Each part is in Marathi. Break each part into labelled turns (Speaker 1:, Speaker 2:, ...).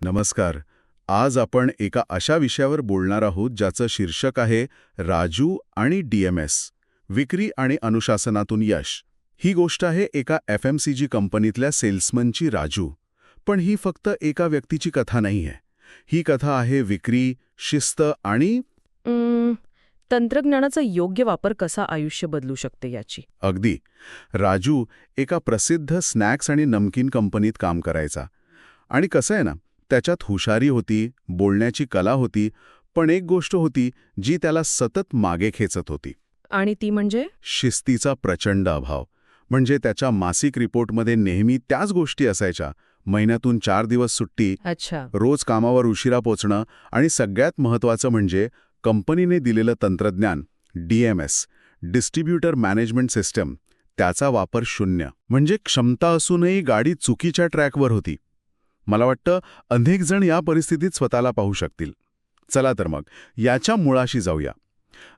Speaker 1: नमस्कार. आज आपण एका अशा विषयावर बोलणार आहोत ज्याचं शीर्षक आहे राजू आणि डीएमएस विक्री आणि अनुशासनातून यश. ही गोष्ट आहे एका एफ एम सी जी कंपनीतल्या सेल्समनची राजू. पण ही फक्त एका व्यक्तीची कथा नाही आहे ही कथा आहे विक्री शिस्त आणि
Speaker 2: तंत्रज्ञानाचा योग्य वापर कसा आयुष्य बदलू शकते याची?
Speaker 1: अगदी. राजू एका प्रसिद्ध स्नॅक्स आणि नमकीन कंपनीत काम करायचा. आणि कसं आहे ना त्याच्यात हुशारी होती बोलण्याची कला होती पण एक गोष्ट होती जी त्याला सतत मागे खेचत होती.
Speaker 2: आणि ती म्हणजे?
Speaker 1: शिस्तीचा प्रचंड अभाव. म्हणजे त्याच्या मासिक रिपोर्टमध्ये नेहमी त्याच गोष्टी असायच्या. महिन्यातून चार दिवस सुट्टी
Speaker 2: अच्छा.
Speaker 1: रोज कामावर उशिरा पोचणं आणि सगळ्यात महत्त्वाचं म्हणजे कंपनीने दिलेलं तंत्रज्ञान डीएमएस डिस्ट्रीब्युटर मॅनेजमेंट सिस्टम त्याचा वापर शून्य. म्हणजे क्षमता असूनही गाडी चुकीच्या ट्रॅकवर होती. मला वाटतं अनेक जण या परिस्थितीत स्वतःला पाहू शकतील. चला तर मग याच्या मुळाशी जाऊया.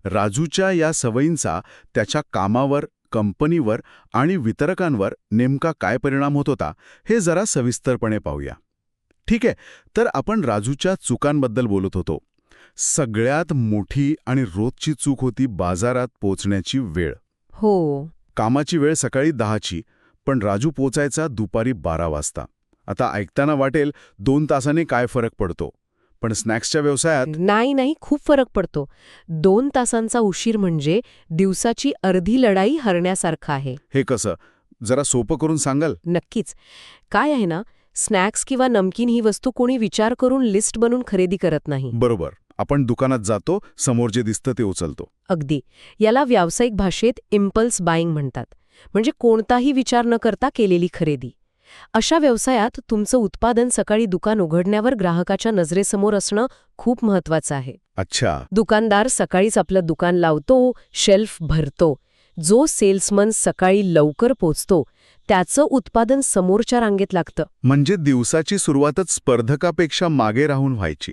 Speaker 1: राजूच्या या सवयींचा त्याच्या कामावर कंपनीवर आणि वितरकांवर नेमका काय परिणाम होत होता हे जरा सविस्तरपणे पाहूया. ठीक आहे तर आपण राजूच्या चुकांबद्दल बोलत होतो. सगळ्यात मोठी आणि रोजची चूक होती बाजारात पोचण्याची वेळ.
Speaker 2: हो.
Speaker 1: कामाची वेळ सकाळी दहाची पण राजू पोचायचा दुपारी बारा वाजता. आता ऐकताना वाटेल दोन तासाने काय फरक पडतो. पण स्नॅक्सच्या व्यवसायात
Speaker 3: नाही नाही खूप फरक पडतो. दोन तासांचा उशीर म्हणजे दिवसाची अर्धी लढाई हरण्यासारखं आहे.
Speaker 1: हे कसं? जरा सोपं करून सांगाल?
Speaker 3: नक्कीच. काय आहे ना स्नॅक्स किंवा नमकीन ही वस्तू कोणी विचार करून लिस्ट बनवून खरेदी करत नाही.
Speaker 1: बरोबर. आपण दुकानात जातो समोर जे दिसतं ते उचलतो.
Speaker 3: अगदी. याला व्यावसायिक भाषेत इम्पल्स बाईंग म्हणतात. म्हणजे कोणताही विचार न करता केलेली खरेदी. अशा व्यवसायात तुमचं उत्पादन सकाळी दुकान उघडण्यावर ग्राहकाच्या नजरेसमोर असणं खूप महत्वाचं आहे.
Speaker 1: अच्छा.
Speaker 3: दुकानदार सकाळीच आपलं दुकान लावतो शेल्फ भरतो. जो सेल्समन सकाळी लवकर पोचतो त्याचं उत्पादन समोरच्या रांगेत लागतं.
Speaker 1: म्हणजे दिवसाची सुरुवातच स्पर्धकापेक्षा मागे राहून व्हायची.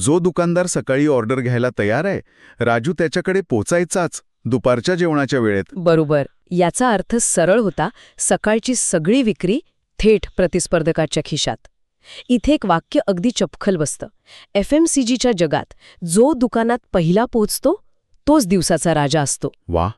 Speaker 1: जो दुकानदार सकाळी ऑर्डर घ्यायला तयार आहे राजू त्याच्याकडे पोचायचाच दुपारच्या जेवणाच्या वेळेत.
Speaker 3: बरोबर. याचा अर्थ सरळ होता सकाळची सगळी विक्री थेट प्रतिस्पर्धकाच्या खिशात. इथे एक वाक्य अगदी चपखल बसतं. एफ एम सी जीच्या जगात जो दुकानात पहिला पोचतो तोच दिवसाचा राजा असतो.
Speaker 1: वा.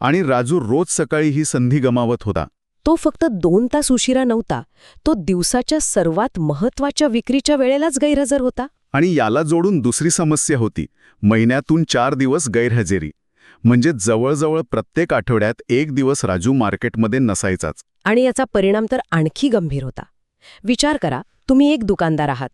Speaker 1: आणि राजू रोज सकाळी ही संधी गमावत होता.
Speaker 3: तो फक्त दोन तास उशिरा नव्हता तो दिवसाच्या सर्वात महत्त्वाच्या विक्रीच्या वेळेलाच गैरहजर होता.
Speaker 1: आणि याला जोडून दुसरी समस्या होती. महिन्यातून चार दिवस गैरहजेरी. म्हणजे जवळजवळ प्रत्येक आठवड्यात एक दिवस राजू मार्केटमध्ये नसायचाच.
Speaker 3: आणि याचा परिणाम तर आणखी गंभीर होता. विचार करा तुम्ही एक दुकानदार आहात.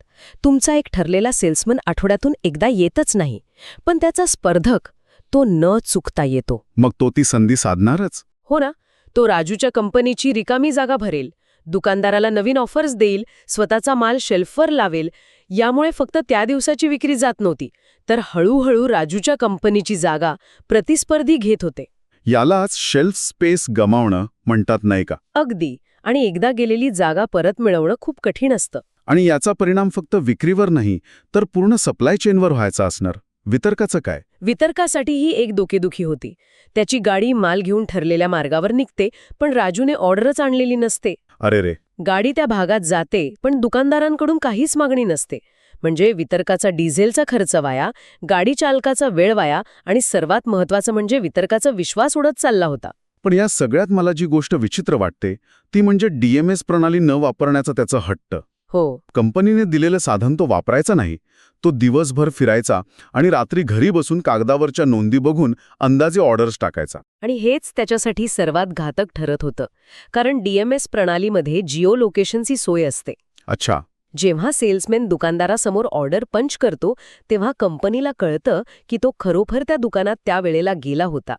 Speaker 3: तुमचा एक ठरलेला सेल्समन आठवड्यातून एकदा येतच नाही. पण त्याचा स्पर्धक तो न चुकता येतो.
Speaker 1: मग तो ती संधी साधणारच?
Speaker 3: हो ना तो राजूच्या कंपनीची रिकामी जागा भरेल. दुकानदाराला नवीन ऑफर्स देईल स्वतःचा माल शेल्फवर लावेल. यामुळे फक्त त्या दिवसाची विक्री जात नव्हती तर हळूहळू राजूच्या कंपनीची जागा प्रतिस्पर्धी घेत होते.
Speaker 1: यालाच शेल्फ स्पेस गमावणं म्हणतात नाही का?
Speaker 3: अगदी. आणि एकदा गेलेली जागा परत मिळवणं खूप कठीण असतं.
Speaker 1: आणि याचा परिणाम फक्त विक्रीवर नाही तर पूर्ण सप्लाय चेनवर व्हायचा असणार. वितरकाचं काय?
Speaker 3: वितरकासाठी ही एक डोकेदुखी होती. त्याची गाडी माल घेऊन ठरलेल्या मार्गावर निघते पण राजूने ऑर्डरच आणलेली नसते.
Speaker 1: अरे रे.
Speaker 3: गाडी त्या भागात जाते पण दुकानदारांकडून काहीच मागणी नसते. म्हणजे वितरकाचा डिझेलचा खर्च वाया गाडी चालकाचा वेळ वाया आणि सर्वात महत्वाचं म्हणजे वितरकाचा विश्वास उडत चालला होता.
Speaker 1: पण या सगळ्यात मला जी गोष्ट विचित्र वाटते ती म्हणजे डीएमएस प्रणाली न वापरण्याचा त्याचा हट्ट.
Speaker 3: हो.
Speaker 1: कंपनीने दिलेलं साधन तो वापरायचा नाही तो दिवसभर फिरायचा आणि रात्री घरी बसून कागदावरच्या नोंदी बघून अंदाजे ऑर्डर्स टाकायचा.
Speaker 3: आणि हेच त्याच्यासाठी सर्वात घातक ठरत होतं कारण डीएमएस प्रणालीमध्ये जिओ लोकेशनची सोय असते.
Speaker 1: अच्छा.
Speaker 3: जेव्हा सेल्समॅन दुकानदारासमोर ऑर्डर पंच करतो तेव्हा कंपनीला कळतं की तो खरोखर त्या दुकानात त्या वेळेला गेला होता.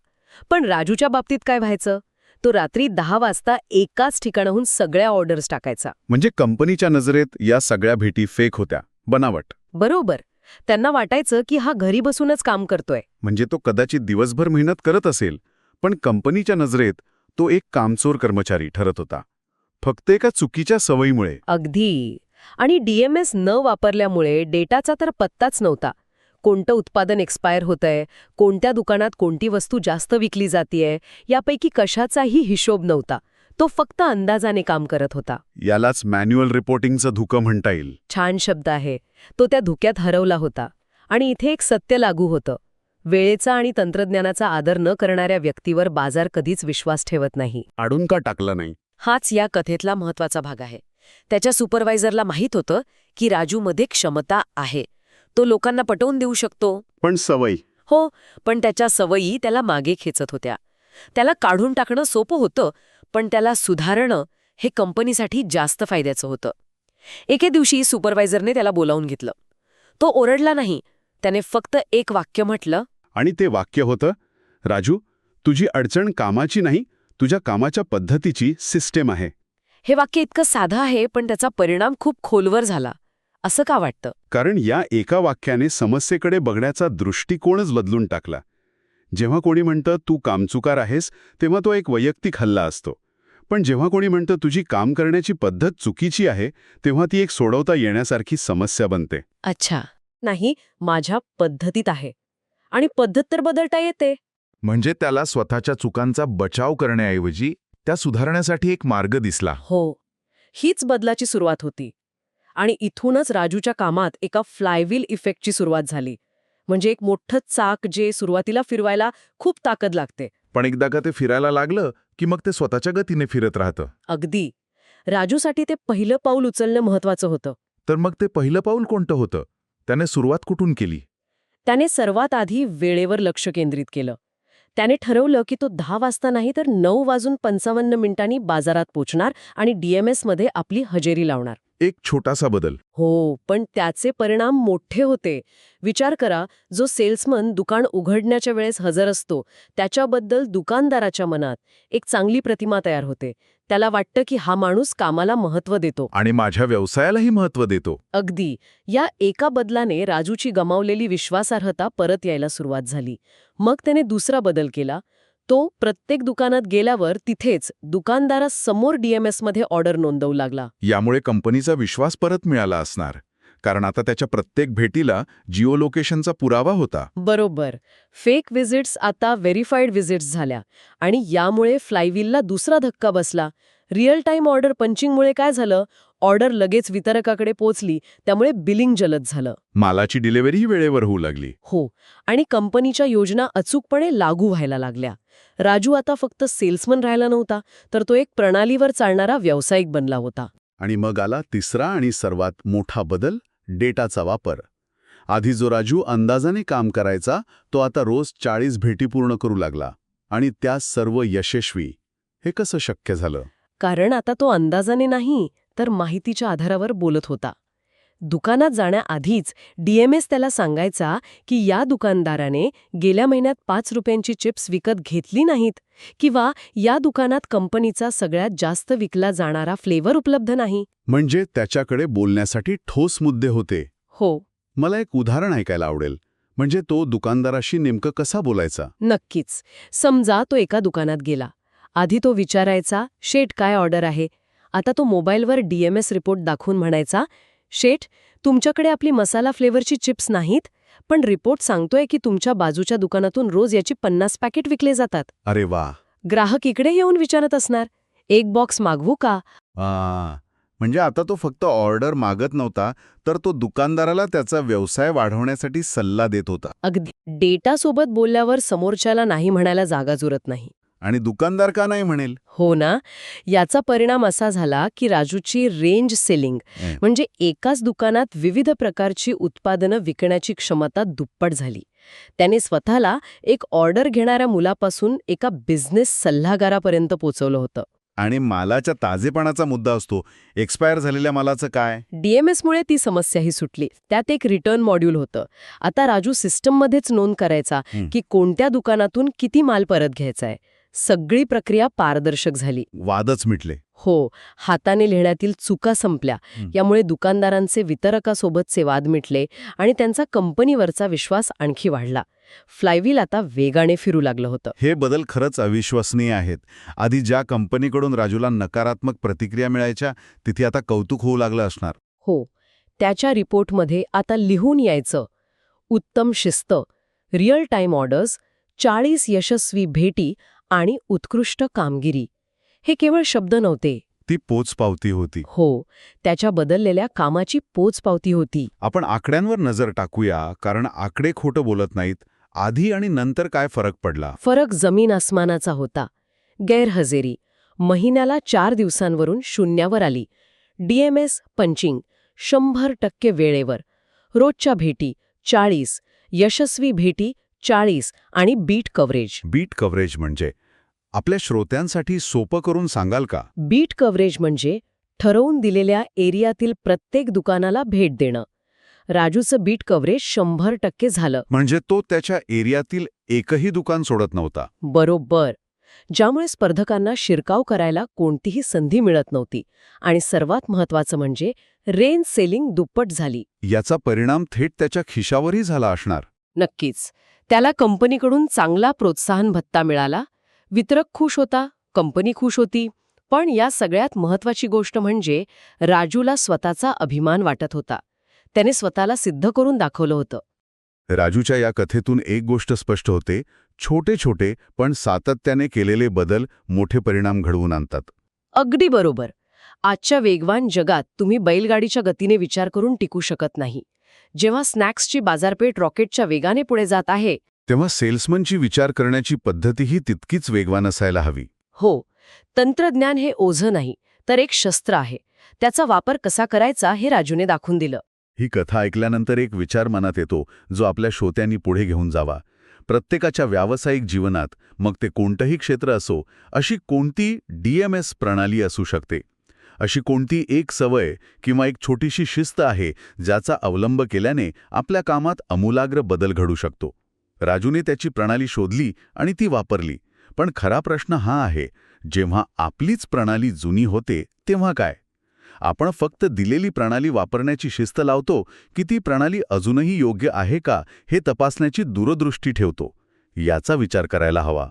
Speaker 3: पण राजूच्या बाबतीत काय व्हायचं? तो रात्री दहा वाजता एकाच ठिकाणाहून सगळ्या ऑर्डर्स टाकायचा.
Speaker 1: म्हणजे कंपनीच्या नजरेत या सगळ्या भेटी फेक होत्या. बनावट.
Speaker 3: बरोबर. त्यांना वाटायचं की हा घरी बसूनच काम करतोय.
Speaker 1: म्हणजे तो कदाचित दिवसभर मेहनत करत असेल पण कंपनीच्या नजरेत तो एक कामचोर कर्मचारी ठरत होता. फक्त एका चुकीच्या सवयीमुळे.
Speaker 3: अगदी. आणि डीएमएस न वापरल्यामुळे डेटाचा तर पत्ताच नव्हता. कोणतं उत्पादन एक्सपायर होतंय? कोणत्या दुकानात कोणती वस्तू जास्त विकली जातीये? यापैकी कशाचाही हिशोब नव्हता. तो फक्त अंदाजाने काम करत होता.
Speaker 1: यालाच मॅन्युअल रिपोर्टिंगचं धुकं म्हणता येईल.
Speaker 3: छान शब्द आहे. तो त्या धुक्यात हरवला होता. आणि इथे एक सत्य लागू होतं. वेळेचा आणि तंत्रज्ञानाचा आदर न करणाऱ्या व्यक्तीवर बाजार कधीच विश्वास ठेवत नाही.
Speaker 1: आडून का टाकलं नाही?
Speaker 3: हाच या कथेतला महत्त्वाचा भाग आहे. त्याच्या सुपरवायझरला माहीत होतं की राजूमध्ये क्षमता आहे. तो लोकांना पटवून देऊ शकतो.
Speaker 1: पण सवय.
Speaker 3: हो पण त्याच्या सवयी त्याला मागे खेचत होत्या. त्याला काढून टाकणं सोपं होतं पण त्याला सुधारणं हे कंपनीसाठी जास्त फायद्याचं होतं. एके दिवशी सुपरवायझरने त्याला बोलावून घेतलं. तो ओरडला नाही. त्याने फक्त एक वाक्य म्हटलं.
Speaker 1: आणि ते वाक्य होतं राजू तुझी अडचण कामाची नाही तुझ्या कामाच्या पद्धतीची सिस्टेम आहे.
Speaker 3: हे वाक्य इतकं साधं आहे पण त्याचा परिणाम खूप खोलवर झाला. असं का वाटतं?
Speaker 1: कारण या एका वाक्याने समस्येकडे बघण्याचा दृष्टिकोनच बदलून टाकला. जेव्हा कोणी म्हणतं तू कामचुकार आहेस तेव्हा तो एक वैयक्तिक हल्ला असतो. पण जेव्हा कोणी म्हणतं तुझी काम करण्याची पद्धत चुकीची आहे तेव्हा ती एक सोडवता येण्यासारखी समस्या बनते.
Speaker 3: अच्छा. नाही माझ्या पद्धतीत आहे. आणि पद्धत तर बदलता येते.
Speaker 4: म्हणजे त्याला स्वतःच्या चुकांचा बचाव करण्याऐवजी त्या सुधारण्यासाठी एक मार्ग दिसला.
Speaker 3: हो. हीच बदलाची सुरुवात होती. आणि इथूनच राजूच्या कामात एका फ्लायव्हील इफेक्टची सुरुवात झाली. म्हणजे एक मोठं चाक जे सुरुवातीला फिरवायला खूप ताकद लागते.
Speaker 4: पण एकदा का ते फिरायला लागलं की मग ते स्वतःच्या गतीने फिरत राहतं?
Speaker 3: अगदी. राजूसाठी ते पहिलं पाऊल उचलणं महत्वाचं होतं.
Speaker 4: तर मग ते पहिलं पाऊल कोणतं होतं? त्याने सुरुवात कुठून केली?
Speaker 3: त्याने सर्वात आधी वेळेवर लक्ष केंद्रित केलं. त्याने ठरवलं की तो दहा वाजता नाही तर नऊ वाजून पंचावन्न मिनिटांनी बाजारात पोचणार आणि डीएमएसमध्ये आपली हजेरी लावणार.
Speaker 4: एक छोटासा बदल.
Speaker 3: हो पण त्याचे परिणाम मोठे होते. विचार करा जो सेल्समन दुकान उघडण्याच्या वेळेस हजर असतो त्याच्याबद्दल दुकानदाराच्या मनात एक चांगली प्रतिमा तयार होते. त्याला वाटतं की हा माणूस कामाला महत्त्व देतो.
Speaker 4: आणि माझ्या व्यवसायालाही महत्त्व देतो.
Speaker 3: अगदी. या एका बदलाने राजूची गमावलेली विश्वासार्हता परत यायला सुरुवात झाली. मग त्याने दुसरा बदल केला तो प्रत्येक दुकानात गेल्यावर तिथेच दुकानदारासमोर डीएमएसमध्ये ऑर्डर नोंदवू लागला.
Speaker 4: यामुळे कंपनीचा विश्वास परत मिळाला असणार. कारण आता त्याच्या प्रत्येक भेटीला जिओ लोकेशनचा पुरावा होता.
Speaker 3: बरोबर. फेक विजिट्स आता व्हेरीफाईड विजिट्स झाल्या. आणि यामुळे फ्लायव्हीलला दुसरा धक्का बसला. रिअल टाईम ऑर्डर पंचिंगमुळे काय झालं? ऑर्डर लगेच वितरकाकडे पोचली त्यामुळे बिलिंग जलद झालं.
Speaker 4: मालाची डिलिव्हरीही वेळेवर होऊ लागली.
Speaker 3: हो आणि कंपनीच्या योजना अचूकपणे लागू व्हायला लागल्या. राजू आता फक्त सेल्समन राहिला नव्हता तर तो एक प्रणालीवर चालणारा व्यावसायिक बनला होता.
Speaker 1: आणि मग आला तिसरा आणि सर्वात मोठा बदल डेटाचा वापर. आधी जो राजू अंदाजाने काम करायचा तो आता रोज चाळीस भेटी पूर्ण करू लागला. आणि त्या सर्व यशस्वी. हे कसं शक्य झालं?
Speaker 3: कारण आता तो अंदाजाने नाही तर माहितीच्या आधारावर बोलत होता. दुकानात जाण्याआधीच डीएमएस त्याला सांगायचा की या दुकानदाराने गेल्या महिन्यात पाच रुपयांची चिप्स विकत घेतली नाहीत किंवा या दुकानात कंपनीचा सगळ्यात जास्त विकला जाणारा फ्लेवर उपलब्ध नाही.
Speaker 1: म्हणजे त्याच्याकडे बोलण्यासाठी ठोस मुद्दे होते.
Speaker 3: हो.
Speaker 1: मला एक उदाहरण ऐकायला आवडेल. म्हणजे तो दुकानदाराशी नेमकं कसा बोलायचा?
Speaker 3: नक्कीच. समजा तो एका दुकानात गेला. आधी तो विचारायचा शेट काय ऑर्डर आहे? आता तो मोबाईलवर डीएमएस रिपोर्ट दाखवून म्हणायचा शेठ तुमच्याकडे आपली मसाला फ्लेवरची चिप्स नाहीत पण रिपोर्ट सांगतोय की तुमच्या बाजूच्या दुकानातून रोज याची पन्नास पॅकेट विकले जातात.
Speaker 1: अरे वा.
Speaker 3: ग्राहक इकडे येऊन विचारत असणार एक बॉक्स मागवू का?
Speaker 1: म्हणजे आता तो फक्त ऑर्डर मागत नव्हता तर तो दुकानदाराला त्याचा व्यवसाय वाढवण्यासाठी सल्ला देत होता.
Speaker 3: अगदी डेटासोबत बोलल्यावर समोरच्याला नाही म्हणायला जागा जुरत नाही.
Speaker 1: आणि दुकानदार का नाही म्हणेल?
Speaker 3: हो ना. याचा परिणाम असा झाला की राजूची रेंज सेलिंग. म्हणजे एकाच दुकानात विविध प्रकारची उत्पादनं विकण्याची क्षमता दुप्पट झाली. त्याने स्वतःला एक ऑर्डर घेणाऱ्या मुलापासून एका बिझनेस सल्लागारापर्यंत पोचवलं होतं.
Speaker 1: आणि मालाच्या ताजेपणाचा मुद्दा असतो. एक्सपायर झालेल्या मालाचं काय?
Speaker 3: डीएमएसमुळे ती समस्याही सुटली. त्यात एक रिटर्न मॉड्यूल होतं. आता राजू सिस्टममध्येच नोंद करायचा. की कोणत्या दुकानातून किती माल परत घ्यायचाय सगळी प्रक्रिया पारदर्शक झाली.
Speaker 1: वादच मिटले.
Speaker 3: हो हाताने लिहिण्यातील चुका संपल्या. यामुळे दुकानदारांचे वितरकासोबतचे वाद मिटले आणि त्यांचा कंपनीवरचा विश्वास आणखी वाढला. फ्लायव्हील आता वेगाने फिरू लागलं होतं.
Speaker 1: हे बदल खरंच अविश्वसनीय आहेत. आधी ज्या कंपनीकडून राजूला नकारात्मक प्रतिक्रिया मिळायच्या तिथे आता कौतुक होऊ लागलं असणार.
Speaker 3: हो त्याच्या रिपोर्टमध्ये आता लिहून यायचं उत्तम शिस्त रिअल टाईम ऑर्डर्स चाळीस यशस्वी भेटी आणि उत्कृष्ट कामगिरी. हे केवळ शब्द नव्हते.
Speaker 1: ती पोचपावती होती.
Speaker 3: हो त्याच्या बदललेल्या कामाची पोचपावती होती.
Speaker 1: आपण आकड्यांवर नजर टाकूया कारण आकडे खोटं बोलत नाहीत. आधी आणि नंतर काय फरक पडला?
Speaker 3: फरक जमीन आसमानाचा होता. गैरहजेरी. महिन्याला चार दिवसांवरून शून्यावर आली. डीएमएस पंचिंग शंभर टक्के वेळेवर. रोजच्या भेटी चाळीस. यशस्वी भेटी चाळीस आणि बीट कव्हरेज.
Speaker 1: बीट कव्हरेज म्हणजे? आपल्या श्रोत्यांसाठी सोपं करून सांगाल का?
Speaker 3: बीट कव्हरेज म्हणजे ठरवून दिलेल्या एरियातील प्रत्येक दुकानाला भेट देणं. राजूचं बीट कव्हरेज शंभर टक्के झालं.
Speaker 1: म्हणजे तो त्याच्या एरियातील एकही दुकान सोडत नव्हता.
Speaker 3: बरोबर. ज्यामुळे स्पर्धकांना शिरकाव करायला कोणतीही संधी मिळत नव्हती. आणि सर्वात महत्वाचं म्हणजे रेंज सेलिंग दुप्पट झाली.
Speaker 1: याचा परिणाम थेट त्याच्या खिशावरही झाला असणार.
Speaker 3: नक्कीच. त्याला कंपनीकडून चांगला प्रोत्साहन भत्ता मिळाला. वितरक खुश होता कंपनी खुश होती. पण या सगळ्यात महत्वाची गोष्ट म्हणजे राजूला स्वतःचा अभिमान वाटत होता. त्याने स्वतःला सिद्ध करून दाखवलं होतं.
Speaker 1: राजूच्या या कथेतून एक गोष्ट स्पष्ट होते. छोटे छोटे पण सातत्याने केलेले बदल मोठे परिणाम घडवून आणतात.
Speaker 3: अगदी बरोबर. आजच्या वेगवान जगात तुम्ही बैलगाडीच्या गतीने विचार करून टिकू शकत नाही. जेव्हा स्नॅक्सची बाजारपेठ रॉकेटच्या वेगाने पुढे जात आहे
Speaker 1: तेव्हा सेल्समनची विचार करण्याची पद्धतीही तितकीच वेगवान असायला हवी.
Speaker 3: हो तंत्रज्ञान हे ओझं नाही तर एक शस्त्र आहे. त्याचा वापर कसा करायचा हे राजूने दाखवून दिलं.
Speaker 1: ही कथा ऐकल्यानंतर एक विचार मनात येतो जो आपल्या श्रोत्यांनी पुढे घेऊन जावा. प्रत्येकाच्या व्यावसायिक जीवनात मग ते कोणतंही क्षेत्र असो अशी कोणती डीएमएस प्रणाली असू शकते? अशी कोणती एक सवय किंवा एक छोटीशी शिस्त आहे ज्याचा अवलंब केल्याने आपल्या कामात अमूलाग्र बदल घडू शकतो? राजूने त्याची प्रणाली शोधली आणि ती वापरली. पण खरा प्रश्न हा आहे जेव्हा आपलीच प्रणाली जुनी होते तेव्हा काय? आपण फक्त दिलेली प्रणाली वापरण्याची शिस्त लावतो की ती प्रणाली अजूनही योग्य आहे का हे तपासण्याची दूरदृष्टी ठेवतो. याचा विचार करायला हवा.